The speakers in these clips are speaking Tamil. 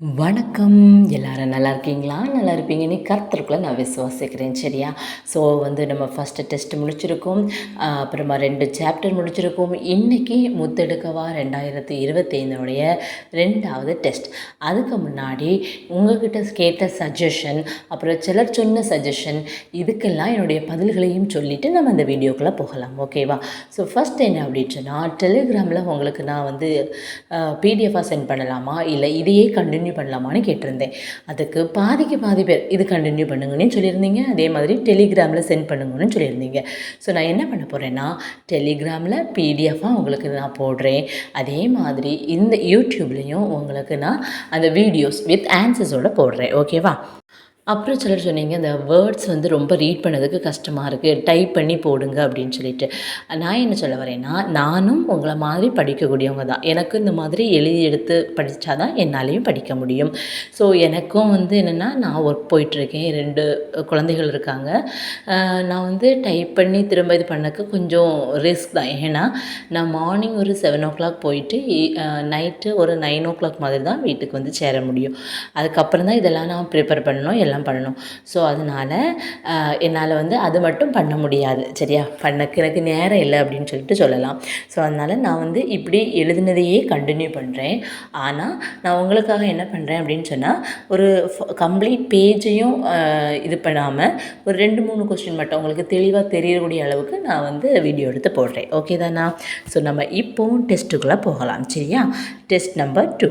வணக்கம். எல்லாரும் நல்லா இருக்கீங்களா? நல்லா இருப்பீங்கன்னு கருத்துருக்குள்ள நான் விசுவாசிக்கிறேன். சரியா? ஸோ வந்து நம்ம ஃபஸ்ட்டு டெஸ்ட் முடிச்சிருக்கோம். அப்புறமா ரெண்டு சாப்டர் முடிச்சிருக்கோம். இன்றைக்கி முத்தெடுக்கவா? ரெண்டாயிரத்தி இருபத்தைந்தோடைய ரெண்டாவது டெஸ்ட் அதுக்கு முன்னாடி உங்ககிட்ட கேட்ட சஜஷன் அப்புறம் சிலர் சொன்ன சஜஷன் இதுக்கெல்லாம் என்னுடைய பதில்களையும் சொல்லிவிட்டு நம்ம அந்த வீடியோக்குள்ளே போகலாம். ஓகேவா ஸோ ஃபஸ்ட் என்ன அப்படின்னு சொன்னால் டெலிகிராமில் உங்களுக்கு நான் வந்து பிடிஎஃபாக சென்ட் பண்ணலாமா? இல்லை இதையே கண்டினியூ கண்டினியூ பண்ணலாமான்னு கேட்டிருந்தேன். அதுக்கு பாதிக்கு பாதி பேர் இது கண்டினியூ பண்ணுங்கன்னு சொல்லியிருந்தீங்க. அதே மாதிரி டெலிகிராமில் சென்ட் பண்ணுங்கன்னு சொல்லியிருந்தீங்க. ஸோ நான் என்ன பண்ண போகிறேன்னா டெலிகிராமில் பிடிஎஃபாக உங்களுக்கு நான் போடுறேன். அதே மாதிரி இந்த யூடியூப்லேயும் உங்களுக்கு நான் அந்த வீடியோஸ் வித் ஆன்சர்ஸோட போடுறேன். ஓகேவா அப்புறம் சிலர் சொன்னீங்க இந்த வேர்ட்ஸ் வந்து ரொம்ப ரீட் பண்ணதுக்கு கஷ்டமாக இருக்குது டைப் பண்ணி போடுங்க அப்படின்னு சொல்லிட்டு. நான் என்ன சொல்ல வரேன்னா நானும் உங்களை மாதிரி படிக்கக்கூடியவங்க தான். எனக்கு இந்த மாதிரி எழுதி எடுத்து படித்தா தான் என்னாலையும் படிக்க முடியும். ஸோ எனக்கும் வந்து என்னென்னா நான் ஒர்க் போயிட்டுருக்கேன் ரெண்டு குழந்தைகள் இருக்காங்க. நான் வந்து டைப் பண்ணி திரும்ப இது பண்ணக்கு கொஞ்சம் ரிஸ்க் தான். ஏன்னா நான் மார்னிங் ஒரு செவன் ஓ கிளாக் போயிட்டு e, நைட்டு ஒரு நைன் ஓ கிளாக் மாதிரி தான் வீட்டுக்கு வந்து சேர முடியும். அதுக்கப்புறம் தான் இதெல்லாம் நான் ப்ரிப்பேர் பண்ணணும் எல்லாம் பண்ணணும். ஸோ அதனால் என்னால் வந்து அது மட்டும் பண்ண முடியாது. சரியா? பண்ணக்கு எனக்கு நேரம் இல்லை அப்படின்னு சொல்லிட்டு சொல்லலாம். ஸோ அதனால் நான் வந்து இப்படி எழுதினதையே கண்டினியூ பண்ணுறேன் ஆனால் நான் உங்களுக்காக என்ன பண்ணுறேன் அப்படின்னு சொன்னால் ஒரு கம்ப்ளீட் பேஜையும் இது பண்ணாமல் ஒரு ரெண்டு மூணு கொஸ்டின் மட்டும் உங்களுக்கு தெளிவாக தெரியக்கூடிய அளவுக்கு நான் வந்து வீடியோ எடுத்து போடுறேன். ஓகே தானா? ஸோ நம்ம இப்போவும் டெஸ்ட்டுக்குள்ளே போகலாம். சரியா? டெஸ்ட் நம்பர் டூ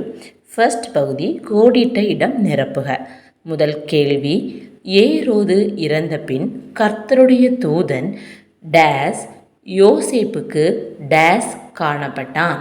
ஃபர்ஸ்ட் பகுதி கோடிட்ட இடம் நிரப்புக. முதல் கேள்வி. ஏரோது இறந்த பின் கர்த்தருடைய தூதன் டேஸ் யோசேப்புக்கு டேஸ் காணப்பட்டான்.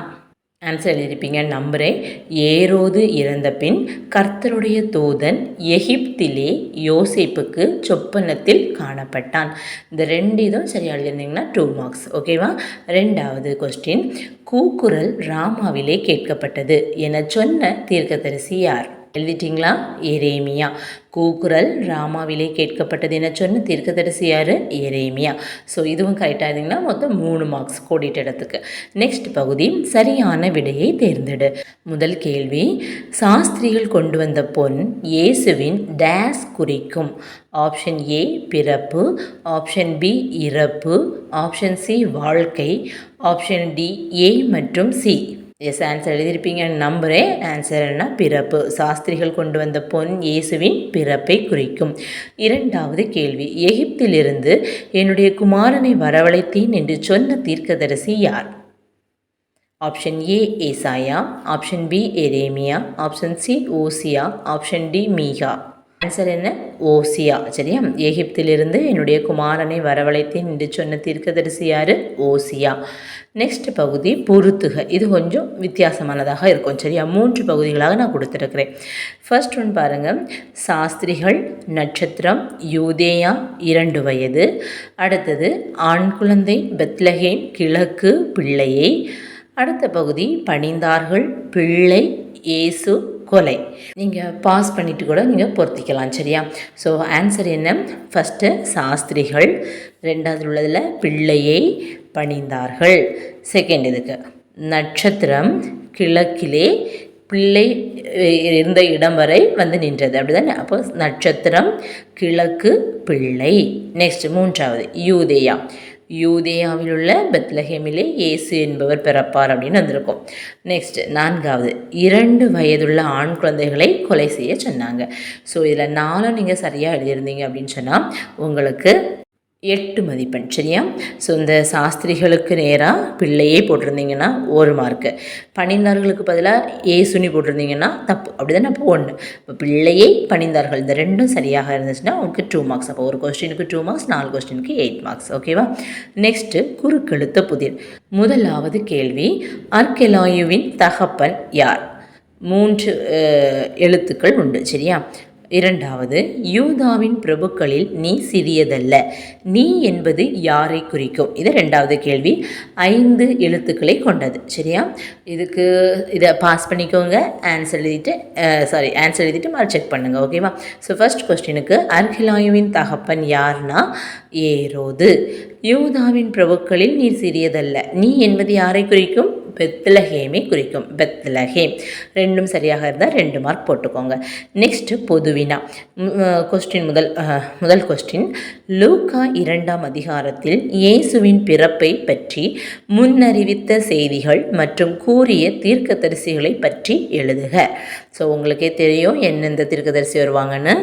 ஆன்சர் எழுதியிருப்பீங்க நம்புகிறேன் ஏரோது இறந்த பின் கர்த்தருடைய தூதன் எகிப்திலே யோசேப்புக்கு சொப்பனத்தில் காணப்பட்டான். இந்த ரெண்டு இதுவும் சரியாக எழுதியிருந்தீங்கன்னா டூ மார்க்ஸ் ஓகேவா ரெண்டாவது கொஸ்டின் கூக்குரல் ராமாவிலே கேட்கப்பட்டது என சொன்ன தீர்க்கதரிசி யார்? எழுதிட்டிங்களா? எரேமியா. கூக்குரல் ராமாவிலே கேட்கப்பட்டது என சொன்ன தீர்க்கதரிசி யார் எரேமியா. ஸோ இதுவும் கரெக்டாக இருந்தீங்கன்னா மொத்தம் மூணு மார்க்ஸ் கோடிட்ட இடத்துக்கு. நெக்ஸ்ட் பகுதி சரியான விடையை தேர்ந்தெடு. முதல் கேள்வி சாஸ்திரிகள் கொண்டு வந்த பொன் இயேசுவின் டேஸ் குறிக்கும். ஆப்ஷன் ஏ பிறப்பு. ஆப்ஷன் பி இறப்பு. ஆப்ஷன் சி வாழ்க்கை. ஆப்ஷன் டி ஏ மற்றும் சி. எஸ் ஆன்சர் எழுதியிருப்பீங்கன்னு நம்புகிறேன் ஆன்சர் என்ன பிறப்பு. சாஸ்திரிகள் கொண்டு வந்த பொன் இயேசுவின் பிறப்பை குறிக்கும். இரண்டாவது கேள்வி. எகிப்திலிருந்து என்னுடைய குமாரனை வரவழைத்தேன் என்று சொன்ன தீர்க்கதரிசி யார்? ஆப்ஷன் ஏ ஏசாயா. ஆப்ஷன் பி எரேமியா. ஆப்ஷன் சி ஓசியா. ஆப்ஷன் டி மீகா. ஆன்சர் என்ன? ஓசியா சரியா? எகிப்திலிருந்து என்னுடைய குமாரனை வரவழைத்தேன் என்று சொன்ன தீர்க்கதரிசி யார்? ஓசியா. நெக்ஸ்ட் பகுதி பொருத்துக. இது கொஞ்சம் வித்தியாசமானதாக இருக்கும் சரியா? மூன்று பகுதிகளாக நான் கொடுத்துருக்கிறேன். ஃபர்ஸ்ட் ஒன் பாருங்கள் சாஸ்திரிகள் நட்சத்திரம் யூதேயா இரண்டு வயது. அடுத்தது ஆண் குழந்தை பெத்லகேம் கிழக்கு பிள்ளையை. அடுத்த பகுதி பணிந்தார்கள் பிள்ளை இயேசு கொலை. நீங்கள் பாஸ் பண்ணிவிட்டு கூட நீங்கள் பொருத்திக்கலாம் சரியா? ஸோ ஆன்சர் என்ன? ஃபஸ்ட்டு சாஸ்திரிகள். ரெண்டாவது உள்ளதில் பிள்ளையை பணிந்தார்கள். செகண்ட் இதுக்கு நட்சத்திரம் கிழக்கிலே பிள்ளை இருந்த இடம் வரை வந்து நின்றது. அப்படிதானே அப்போ நட்சத்திரம் கிழக்கு பிள்ளை. நெக்ஸ்ட் மூன்றாவது யூதேயா. யூதேயாவில் உள்ள பெத்லஹேமிலே இயேசு என்பவர் பிறப்பார் அப்படின்னு வந்திருக்கும். நெக்ஸ்ட் நான்காவது. இரண்டு வயதுள்ள ஆண் குழந்தைகளை கொலை செய்ய சொன்னாங்க. ஸோ இதில் நாலும் நீங்கள் சரியாக எழுதியிருந்தீங்க அப்படின்னு சொன்னால் உங்களுக்கு எட்டு மதிப்பெண் சரியா? ஸோ இந்த சாஸ்திரிகளுக்கு நேராக பிள்ளையே போட்டிருந்தீங்கன்னா ஒரு மார்க்கு பணிந்தார்களுக்கு பதிலாக ஏசுனி போட்டிருந்தீங்கன்னா தப்பு. அப்படி தானே அப்போ ஒன்று இப்போ பிள்ளையை பணிந்தார்கள். இந்த ரெண்டும் சரியாக இருந்துச்சுன்னா உங்களுக்கு டூ மார்க்ஸ் அப்போ ஒரு கொஸ்டினுக்கு டூ மார்க்ஸ் நாலு கொஸ்டினுக்கு எயிட் மார்க்ஸ் ஓகேவா நெக்ஸ்ட்டு குறுக்கெழுத்த புதிர். முதலாவது கேள்வி அர்கெலாயுவின் தகப்பன் யார்? மூன்று எழுத்துக்கள் உண்டு சரியா? இரண்டாவது யூதாவின் பிரபுக்களில் நீ சிறியதல்ல. நீ என்பது யாரை குறிக்கும்? இது ரெண்டாவது கேள்வி. ஐந்து எழுத்துக்களை கொண்டது. சரியா? இதுக்கு இதை பாஸ் பண்ணிக்கோங்க. ஆன்சர் எழுதிட்டு சாரி ஆன்சர் எழுதிட்டு மாதிரி செக் பண்ணுங்கள் ஓகேவா ஸோ ஃபர்ஸ்ட் கொஸ்டினுக்கு அர்கிலாயுவின் தகப்பன் யார்னா? ஏரோது. யூதாவின் பிரபுக்களில் நீ சிறியதல்ல. நீ என்பது யாரை குறிக்கும்? பெத்லஹேமை குறிக்கும். பெத்லஹேம் ரெண்டும் சரியாக இருந்தால் ரெண்டு மார்க் போட்டுக்கோங்க. நெக்ஸ்ட்டு பொதுவினா. கொஸ்டின் முதல் முதல் கொஸ்டின் லூக்கா இரண்டாம் அதிகாரத்தில் இயேசுவின் பிறப்பை பற்றி முன்னறிவித்த செய்திகள் மற்றும் கூறிய தீர்க்கதரிசிகளை பற்றி எழுதுக. ஸோ உங்களுக்கே தெரியும் எந்தெந்த தீர்க்கதரிசி வருவாங்கன்னு.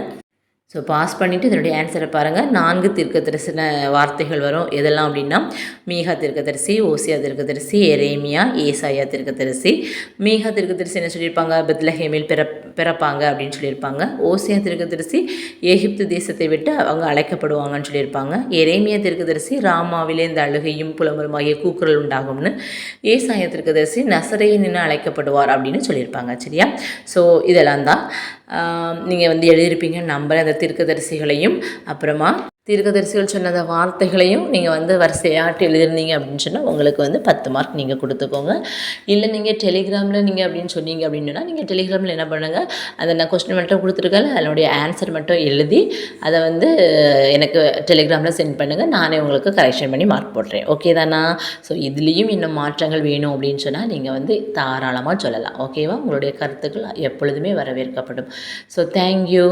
ஸோ பாஸ் பண்ணிவிட்டு இதனுடைய ஆன்சரை பாருங்கள் நான்கு தீர்க்கதரிசன வார்த்தைகள் வரும். எதெல்லாம் அப்படின்னா மீகா தீர்க்கதரிசி ஓசியா தீர்க்கதரிசி எரேமியா ஏசாயா தீர்க்கதரிசி. மீகா தீர்க்கதரிசி என்ன சொல்லியிருப்பாங்க? பெத்லஹேமில் பிற பிறப்பாங்க அப்படின்னு சொல்லியிருப்பாங்க. ஓசியா திருக்கதரிசி எகிப்து தேசத்தை விட்டு அவங்க அழைக்கப்படுவாங்கன்னு சொல்லியிருப்பாங்க. எரேமியா திருக்கதரிசி ராமாவிலே இந்த அழுகையும் புலம்பலுமாகிய கூக்குரல் உண்டாகும்னு ஏசாய திருக்கதரிசி நசரையை நின்று அழைக்கப்படுவார் அப்படின்னு சொல்லியிருப்பாங்க சரியா? ஸோ இதெல்லாம் தான் நீங்கள் வந்து எழுதியிருப்பீங்க நம்பர் அந்த திருக்கதரிசிகளையும் அப்புறமா தீர்க்கதரிசிகள் சொன்ன வார்த்தைகளையும் நீங்கள் வந்து வரிசையாட்டு எழுதிருந்தீங்க அப்படின்னு சொன்னால் உங்களுக்கு வந்து பத்து மார்க் நீங்கள் கொடுத்துக்கோங்க. இல்லை நீங்கள் டெலிகிராமில் நீங்கள் அப்படின்னு சொன்னீங்க அப்படின்னா நீங்கள் டெலிகிராமில் என்ன பண்ணுங்கள் அதை நான் கொஸ்டின் மட்டும் கொடுத்துருக்கேன் அதனுடைய ஆன்சர் மட்டும் எழுதி அதை வந்து எனக்கு டெலிகிராமில் சென்ட் பண்ணுங்கள் நானே உங்களுக்கு கரெக்ஷன் பண்ணி மார்க் போடுறேன். ஓகே தானா? ஸோ இதுலேயும் இன்னும் மாற்றங்கள் வேணும் அப்படின்னு சொன்னால் நீங்கள் வந்து தாராளமாக சொல்லலாம். ஓகேவா உங்களுடைய கருத்துக்கள் எப்பொழுதுமே வரவேற்கப்படும். So thank you